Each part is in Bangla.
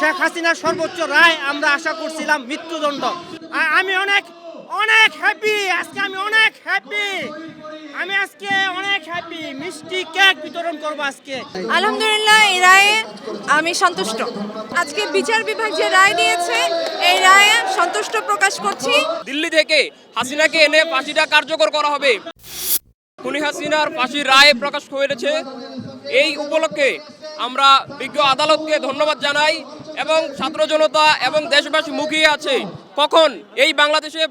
শেখ হাসিনার সর্বোচ্চ রায় আমরা আশা করছিলাম মৃত্যুদণ্ড। আমি অনেক অনেক হ্যাপি আজকে আমি অনেক হ্যাপি আমি আজকে অনেক হ্যাপি মিষ্টি কেক বিতরণ করব আজকে। আলহামদুলিল্লাহ এই রায়ে আমি সন্তুষ্ট। আজকে বিচার বিভাগ যে রায় দিয়েছে এই রায়ে সন্তুষ্ট প্রকাশ করছি। দিল্লি থেকে হাসিনাকে এনে ফাঁসিটা কার্যকর করা হবে। খুনি হাসিনার ফাঁসির রায় প্রকাশ হয়েছে। এই উপলক্ষে আমরা বিজ্ঞ আদালতকে ধন্যবাদ জানাই। এবং ছাত্র জনতা এবং দেশবাসী মুখিয়ে আছে। কখন এই বাংলাদেশে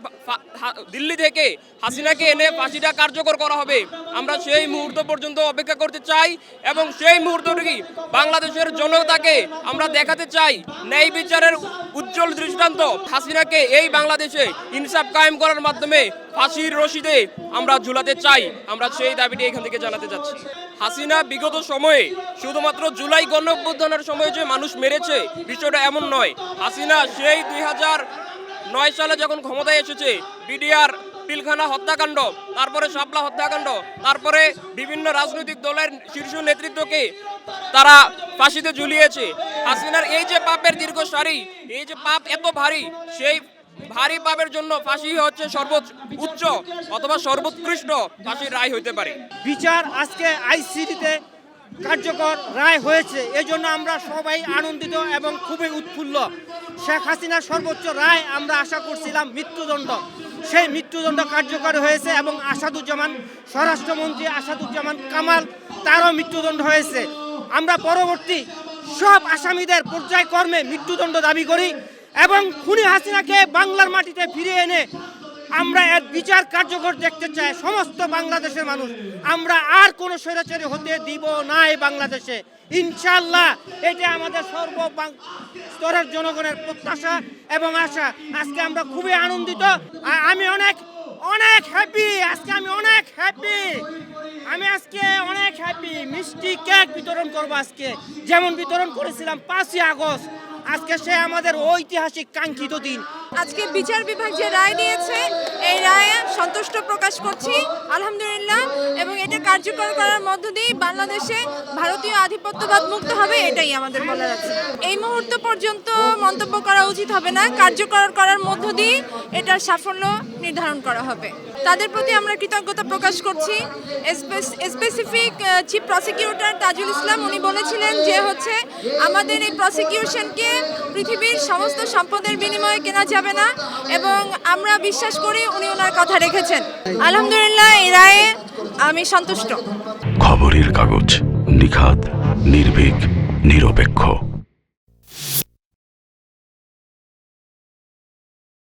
দিল্লি থেকে হাসিনাকে এনে ফাঁসিটা কার্যকর করা হবে? আমরা সেই মুহূর্ত পর্যন্ত অপেক্ষা করতে চাই এবং সেই মুহূর্তটি বাংলাদেশের জনতাকে আমরা দেখাতে চাই। ন্যায় বিচারের উজ্জ্বল দৃষ্টান্ত। হাসিনাকে এই বাংলাদেশে ইনসাফ কায়েম করার মাধ্যমে ফাঁসির রশিদে আমরা ঝুলাতে চাই। আমরা সেই দাবিটি এখান থেকে জানাতে যাচ্ছি। হাসিনা বিগত সময়ে শুধুমাত্র জুলাই গণ সময় যে মানুষ মেরেছে, বিষয়টা এমন নয়। হাসিনা সেই দুই হাজার নয় সালে যখন ক্ষমতায় এসেছে বিডিআর পিলখানা হত্যাকাণ্ড, তারপরে শাপলা হত্যাকাণ্ড, তারপরে বিভিন্ন রাজনৈতিক দলের শীর্ষ নেতৃত্বকে তারা ফাঁসিতে ঝুলিয়েছে। হাসিনার এই যে পাপের দীর্ঘ সারি, এই যে পাপ এত ভারী, সেই ভারী পাপের জন্য ফাঁসি হচ্ছে সর্বোচ্চ উচ্চ অথবা সর্বোৎকৃষ্ট ফাঁসির রায় হইতে পারে। বিচার আজকে আইসিডিতে কার্যকর রায় হয়েছে। এজন্য আমরা সবাই আনন্দিত এবং খুবই উৎফুল্ল। শেখ হাসিনার সর্বোচ্চ রায় আমরা আশা করছিলাম মৃত্যুদণ্ড। সেই মৃত্যুদণ্ড কার্যকর হয়েছে এবং আসাদুজ্জামান, স্বরাষ্ট্রমন্ত্রী আসাদুজ্জামান কামাল, তারও মৃত্যুদণ্ড হয়েছে। আমরা পরবর্তী সব আসামিদের পর্যায়ক্রমে মৃত্যুদণ্ড দাবি করি এবং খুনি হাসিনাকে বাংলার মাটিতে ফিরিয়ে এনে আমরা এর বিচার কার্যকর দেখতে চাই সমস্ত বাংলাদেশের মানুষ। আমরা আর কোনো স্বৈরাচারী হতে দিব না এই বাংলাদেশে। ইনশাল্লাহ এটা আমাদের সর্ব স্তরের জনগণের প্রত্যাশা এবং আশা। আজকে আমরা খুবই আনন্দিত। আমি অনেক অনেক হ্যাপি আজকে আমি অনেক হ্যাপি আমি আজকে অনেক হ্যাপি মিষ্টি কেক বিতরণ করব আজকে। যেমন বিতরণ করেছিলাম পাঁচই আগস্ট। আজকে সে আমাদের ঐতিহাসিক কাঙ্ক্ষিত দিন। আজকে বিচার বিভাগ যে রায় দিয়েছে এই রায়ে সন্তুষ্ট প্রকাশ করছি, আলহামদুলিল্লাহ। এবং এটা কার্যকর করার মধ্য দিয়ে বাংলাদেশে ভারতীয় আধিপত্যবাদ মুক্ত হবে, এটাই আমাদের বলার আছে। এই মুহূর্ত পর্যন্ত মন্তব্য করা উচিত হবে না, কার্যকর করার মধ্য দিয়ে এটার সাফল্য নির্ধারণ করা হবে। তাদের প্রতি আমরা কৃতজ্ঞতা প্রকাশ করছি। Specific chief prosecutor Tajul Islam, উনি বলেছিলেন যে হচ্ছে, আমাদের এই প্রসিকিউশনকে পৃথিবীর সমস্ত সম্পদের বিনিময়ে কেনা যাবে না এবং আমরা বিশ্বাস করি উনি ওনার কথা রেখেছেন। আলহামদুলিল্লাহ, এই রায়ে আমি সন্তুষ্ট। খবরের কাগজ নিখাত নির্ভীক, নিরপেক্ষ।